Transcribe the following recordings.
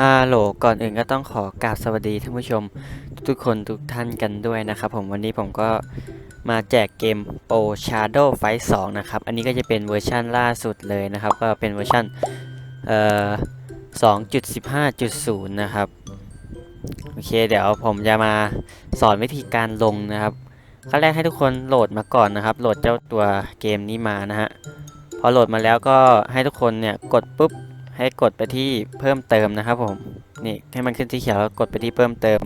ฮัลโหล ก่อนอื่นก็ต้องขอกราบสวัสดีท่านผู้ชมทุกคนทุกท่านกันด้วยนะครับผมวันนี้ผมก็มาแจกเกม Pro Shadow Fight 2 นะครับ อันนี้ก็จะเป็นเวอร์ชั่นล่าสุดเลยนะครับ ก็เป็นเวอร์ชันเอ่อ2.15.0 นะครับ โอเค เดี๋ยวผมจะมาสอนวิธีการลงนะครับขั้นแรกให้ทุกคนโหลดมาก่อนนะครับ โหลดเจ้าตัวเกมนี้มานะฮะ พอโหลดมาแล้วก็ให้ทุกคนเนี่ยกดปุ๊บ ให้กดไปที่เพิ่มเติมนะครับผมนี่ให้มันขึ้นที่เขียวแล้วกดไปที่เพิ่มเติม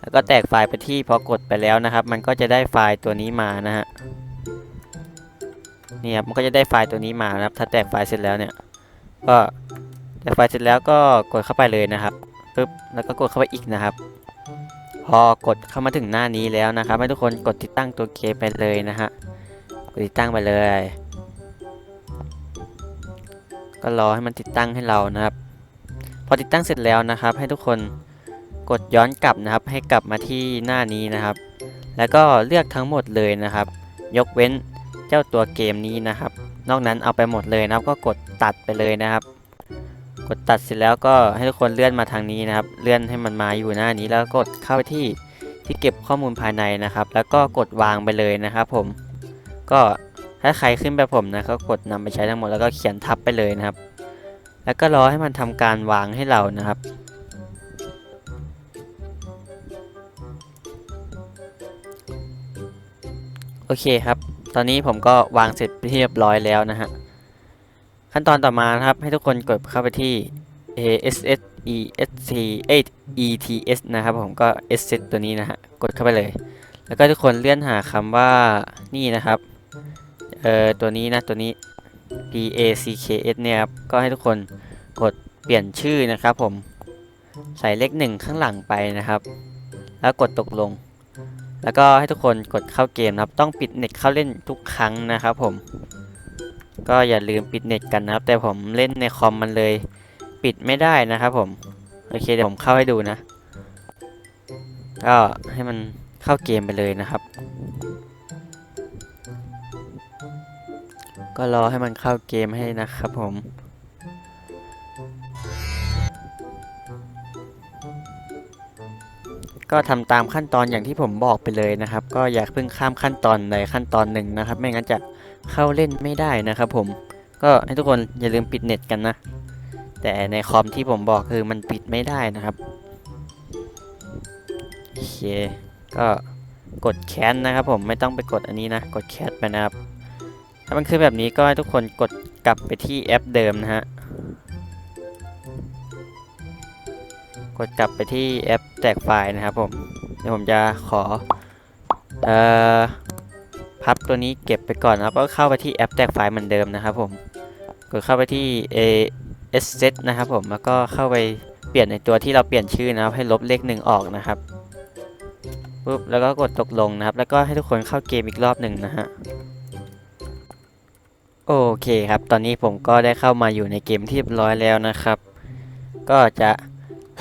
แล้วก็แตกไฟล์ไปที่พอกดไปแล้วนะครับ มันก็จะได้ไฟล์ตัวนี้มานะฮะนี่ครับมันก็จะได้ไฟล์ตัวนี้มานะครับ ถ้าแตกไฟล์เสร็จแล้วเนี่ยก็แตกไฟล์เสร็จแล้วก็กดเข้าไปเลยนะครับปึ๊บแล้วก็กดเข้าไปอีกนะครับ พอกดเข้ามาถึงหน้านี้แล้วนะครับ ให้ทุกคนกดติดตั้งตัวเกมไปเลยนะฮะกดติดตั้งไปเลย ก็รอให้มันติดตั้งให้เรานะครับ พอติดตั้งเสร็จแล้วนะครับ ให้ทุกคนกดย้อนกลับนะครับ ให้กลับมาที่หน้านี้นะครับ แล้วก็เลือกทั้งหมดเลยนะครับ ยกเว้นเจ้าตัวเกมนี้นะครับ นอกนั้นเอาไปหมดเลยนะครับ ก็กดตัดไปเลยนะครับ กดตัดเสร็จแล้วก็ให้ทุกคนเลื่อนมาทางนี้นะครับ เลื่อนให้มันมาอยู่หน้านี้แล้วกดเข้าไปที่ที่เก็บข้อมูลภายในนะครับ แล้วก็กดวางไปเลยนะครับ ผมก็ ถ้าใครขึ้นแบบผมนะก็กดนำไปใช้ทั้งหมดแล้วก็เขียนทับไปเลยนะครับ แล้วก็รอให้มันทำการวางให้เรานะครับ โอเคครับ ตอนนี้ผมก็วางเสร็จเรียบร้อยแล้วนะฮะ ขั้นตอนต่อมานะครับให้ทุกคนกดเข้าไปที่ ASS ESC 8 ETS นะครับผมก็ S s ตัวนี้นะฮะ กดเข้าไปเลย แล้วก็ทุกคนเลื่อนหาคำว่านี่นะครับ เอ่อตัวนี้นะตัวนี้ P A C K S เนี่ยครับ ก็ให้ทุกคนกดเปลี่ยนชื่อนะครับผม ใส่เลขหนึ่งข้างหลังไปนะครับ แล้วกดตกลง แล้วก็ให้ทุกคนกดเข้าเกมนะครับ ต้องปิดเน็ตเข้าเล่นทุกครั้งนะครับผม ก็อย่าลืมปิดเน็ตกันนะครับ แต่ผมเล่นในคอมมันเลย ปิดไม่ได้นะครับผม โอเคเดี๋ยวผมเข้าให้ดูนะ ก็ให้มันเข้าเกมไปเลยนะครับ ก็รอให้มันเข้าเกมให้นะครับผมก็ทำตามขั้นตอนอย่างที่ผมบอกไปเลยนะครับ ก็อย่าเพิ่งข้ามขั้นตอนใดขั้นตอนหนึ่งนะครับ ไม่งั้นจะเข้าเล่นไม่ได้นะครับ ผมก็ให้ทุกคนอย่าลืมปิดเน็ตกันนะ แต่ในคอมที่ผมบอกคือมันปิดไม่ได้นะครับโอเคก็กดแคนนะครับผมไม่ต้องไปกดอันนี้นะ กดแคสไปนะครับามันคือแบบนี้ก็ให้ทุกคนกดกลับไปที่แอปเดิมนะฮะ กดกลับไปที่แอปแจกไฟล์นะครับผม เดี๋ยวผมจะขอ เอ่อ พับตัวนี้เก็บไปก่อนนะครับ ก็เข้าไปที่แอปแจกไฟล์เหมือนเดิมนะครับผม กดเข้าไปที่ AS set นะครับผม แล้วก็เข้าไปเปลี่ยนในตัวที่เราเปลี่ยนชื่อนะครับ ให้ลบเลขหนึ่งออกนะครับปุ๊บแล้วก็กดตกลงนะครับ แล้วก็ให้ทุกคนเข้าเกมอีกรอบหนึ่งนะฮะ โอเคครับ ตอนนี้ผมก็ได้เข้ามาอยู่ในเกมที่เรียบร้อยแล้วนะครับ ก็จะ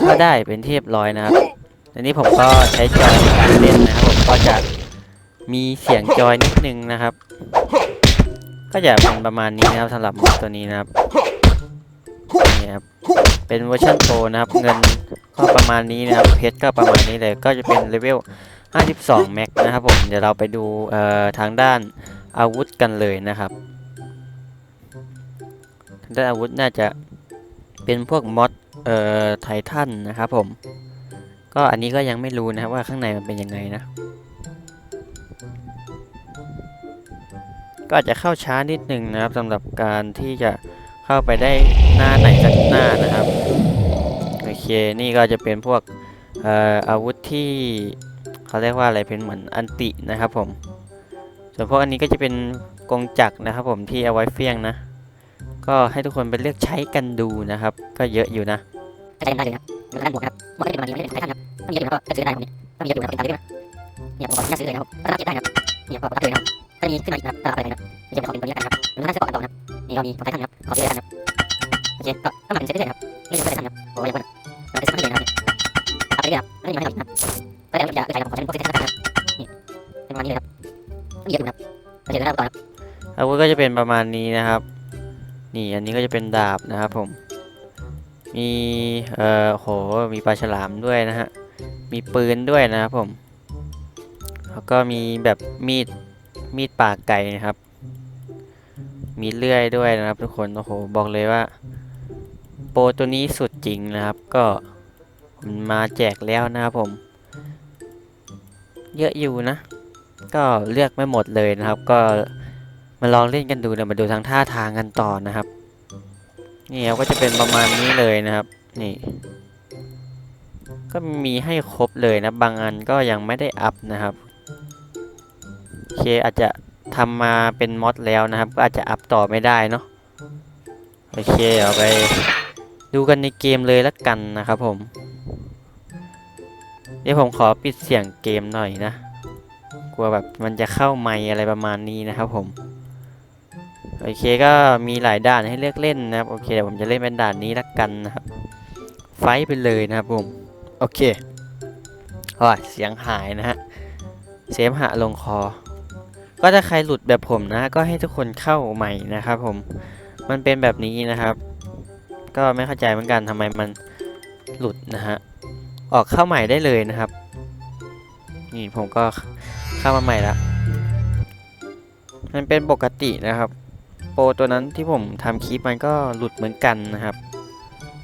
ก็ได้เป็นที่เรียบร้อยนะครับตอนนี้ผมก็ใช้จอยในการเล่นนะครับผมก็จะมีเสียงจอยนิดนึงนะครับ ก็จะเป็นประมาณนี้นะครับสำหรับมอตัวนี้นะครับนี่ครับเป็นเวอร์ชันโปรนะครับ เงินก็ประมาณนี้นะครับเพชรก็ประมาณนี้เลยก็จะเป็นเลเวล 52 แม็กนะครับผมเดี๋ยวเราไปดูทางด้านอาวุธกันเลยนะครับ ทางด้านอาวุธน่าจะเป็นพวกมอดเอ่อไททันนะครับผม ก็อันนี้ก็ยังไม่รู้นะครับว่าข้างในมันเป็นยังไงนะ ก็อาจจะเข้าช้านิดนึงนะครับสำหรับการที่จะเข้าไปได้หน้าไหนสักหน้านะครับ โอเคนี่ก็จะเป็นพวกเอ่ออาวุธที่เขาเรียกว่าอะไรเป็นเหมือนอันตินะครับผม ส่วนพวกอันนี้ก็จะเป็นกงจักรนะครับผมที่เอาไว้เฟี้ยงนะ ก็ให้ทุกคนไปเลือกใช้กันดูนะครับ ก็เยอะอยู่นะกระจายได้เลยครับแล้วก็ด้านบวกนะครับบวกก็จะเป็นประมาณนี้ไม่ได้เป็นไททันครับถ้ามีเยอะอยู่ก็ซื้อได้ครับถ้ามีเยอะอยู่ก็ติดตามได้ด้วยนะเนี่ยผมขออนุญาตซื้อเลยนะครับถ้ารับเก็บได้ครับเนี่ยผมรับเลยนะครับถ้ามีขึ้นมาอีกนะครับตลาดอะไรนะครับเดี๋ยวผมขอเป็นตัวนี้กันครับหรือถ้าซื้อก่อนต่อนะครับนี่ก็มีของไททันครับขอซื้อได้ครับโอเคก็ก็มาเป็นเซ็ตเลยครับนี่เป็นไททันครับโอ้ยวันเราไปซื้อมาเลยนะครับตัดไปเลยครับไม่มีมาให้เราอีกนะครับแต่แล้วจะใช้ของขอใช้พวกเซ็ตไททันครับนี่เป็นประมาณนี้เลยครับถ้ามีเยอะอยู่ครับเดี๋ยวเราต่อครับอาวุธก็จะเป็นประมาณนี้นะครับ นี่อันนี้ก็จะเป็นดาบนะครับผม มีเอ่อโหมีปลาฉลามด้วยนะฮะ มีปืนด้วยนะครับผม แล้วก็มีแบบมีดมีดปากไก่นะครับ มีเลื่อยด้วยนะครับ ทุกคนโอ้โหบอกเลยว่า โปรตัวนี้สุดจริงนะครับ ก็มันมาแจกแล้วนะครับผม เยอะอยู่นะ ก็เลือกไม่หมดเลยนะครับ ก็ มาลองเล่นกันดูเดี๋ยวมาดูทางท่าทางกันต่อนะครับ นี่ครับก็จะเป็นประมาณนี้เลยนะครับ นี่ ก็มีให้ครบเลยนะ บางอันก็ยังไม่ได้อัพนะครับเคอาจจะทำมาเป็นมอดแล้วนะครับ ก็อาจจะอัพต่อไม่ได้เนาะโอเคเอาไปดูกันในเกมเลยละกันนะครับผม เดี๋ยวผมขอปิดเสียงเกมหน่อยนะ กลัวแบบมันจะเข้าไมอะไรประมาณนี้นะครับผม โอเคก็มีหลายด่านให้เลือกเล่นนะครับ โอเคเดี๋ยวผมจะเล่นเป็นด่านนี้ละกันนะครับ ไฟไปเลยนะครับผม โอเคโอ้ยเสียงหายนะฮะเสมหะลงคอ ก็ถ้าใครหลุดแบบผมนะ ก็ให้ทุกคนเข้าใหม่นะครับผม มันเป็นแบบนี้นะครับ ก็ไม่เข้าใจเหมือนกันทำไมมันหลุดนะฮะ ออกเข้าใหม่ได้เลยนะครับ นี่ผมก็เข้ามาใหม่ละมันเป็นปกตินะครับ โปรตัวนั้นที่ผมทำคลิปมันก็หลุดเหมือนกันนะครับ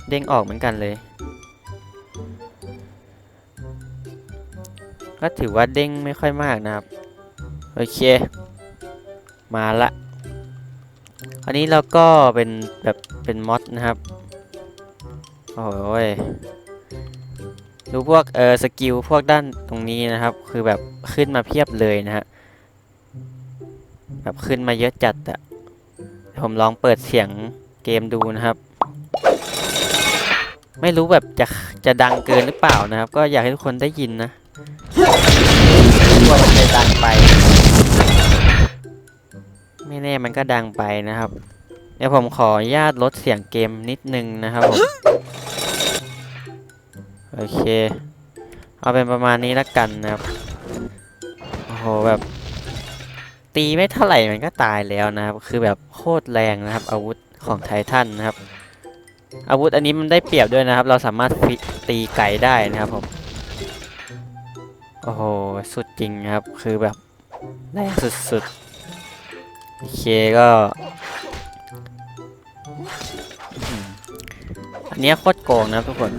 เด้งออกเหมือนกันเลย ก็ถือว่าเด้งไม่ค่อยมากนะครับ โอเค มาละอันนี้เราก็เป็นแบบเป็นมอดนะครับ โอ้ยดูพวกเออสกิลพวกด้านตรงนี้นะครับ คือแบบขึ้นมาเพียบเลยนะฮะแบบขึ้นมาเยอะจัดอะ ผมลองเปิดเสียงเกมดูนะครับ ไม่รู้แบบจะจะดังเกินหรือเปล่านะครับ ก็อยากให้ทุกคนได้ยินนะกลัวมันจะดังไป ไม่แน่มันก็ดังไปนะครับ เดี๋ยวผมขออนุญาตลดเสียงเกมนิดนึงนะครับผมโอเค เอาเป็นประมาณนี้ละกันนะครับ โอ้โหแบบ ตีไม่เท่าไหร่มันก็ตายแล้วนะครับ คือแบบโค ตรแรงนะครับ อาวุธของไททันนะครับ อาวุธอันนี้มันได้เปรียบด้วยนะครับ เราสามารถตีไก่ได้นะครับผมโอ้โหสุดจริงครับคือแบบแรงสุดๆโอเคก็อันนี้โคตรโกงนะครับทุกคน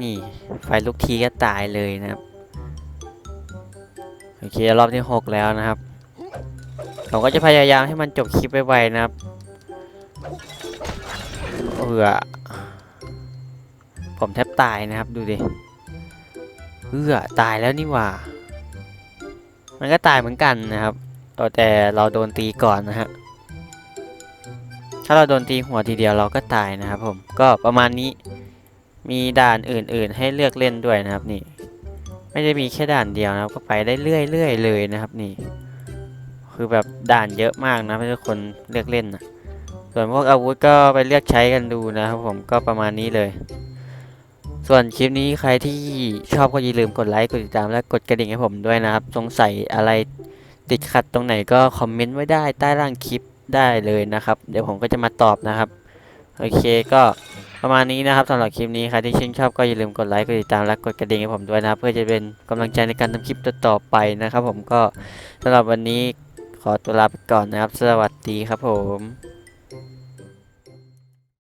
นี่ไฟลุกทีก็ตายเลยนะครับ โอเค รอบที่ 6 แล้วนะครับ ผมก็จะพยายามให้มันจบคลิปไวๆนะครับเอือผมแทบตายนะครับดูดิเอือตายแล้วนี่ว่า มันก็ตายเหมือนกันนะครับแต่เราโดนตีก่อนนะฮะถ้าเราโดนตีหัวทีเดียวเราก็ตายนะครับผมก็ประมาณนี้มีด่านอื่น ๆ ให้เลือกเล่นด้วยนะครับนี่ ไม่ได้มีแค่ด่านเดียวนะครับ ก็ไปได้เรื่อยๆเลยนะครับนี่ คือแบบด่านเยอะมากนะทุกคนเลือกเล่นนะส่วนพวกอาวุธก็ไปเลือกใช้กันดูนะครับผมก็ประมาณนี้เลย ส่วนคลิปนี้ใครที่ชอบก็อย่าลืมกดไลค์กดติดตามและกดกระดิ่งให้ผมด้วยนะครับสงสัยอะไรติดขัดตรงไหนก็คอมเมนต์ไว้ได้ใต้ล่างคลิปได้เลยนะครับ เดี๋ยวผมก็จะมาตอบนะครับ โอเคก็ประมาณนี้นะครับสำหรับคลิปนี้ใครที่ชื่นชอบก็อย่าลืมกดไลค์กดติดตามและกดกระดิ่งให้ผมด้วยนะครับ เพื่อจะเป็นกำลังใจในการทำคลิปต่อๆไปนะครับ ผมก็สำหรับวันนี้ ขอตัวลาไปก่อนนะครับ สวัสดีครับผม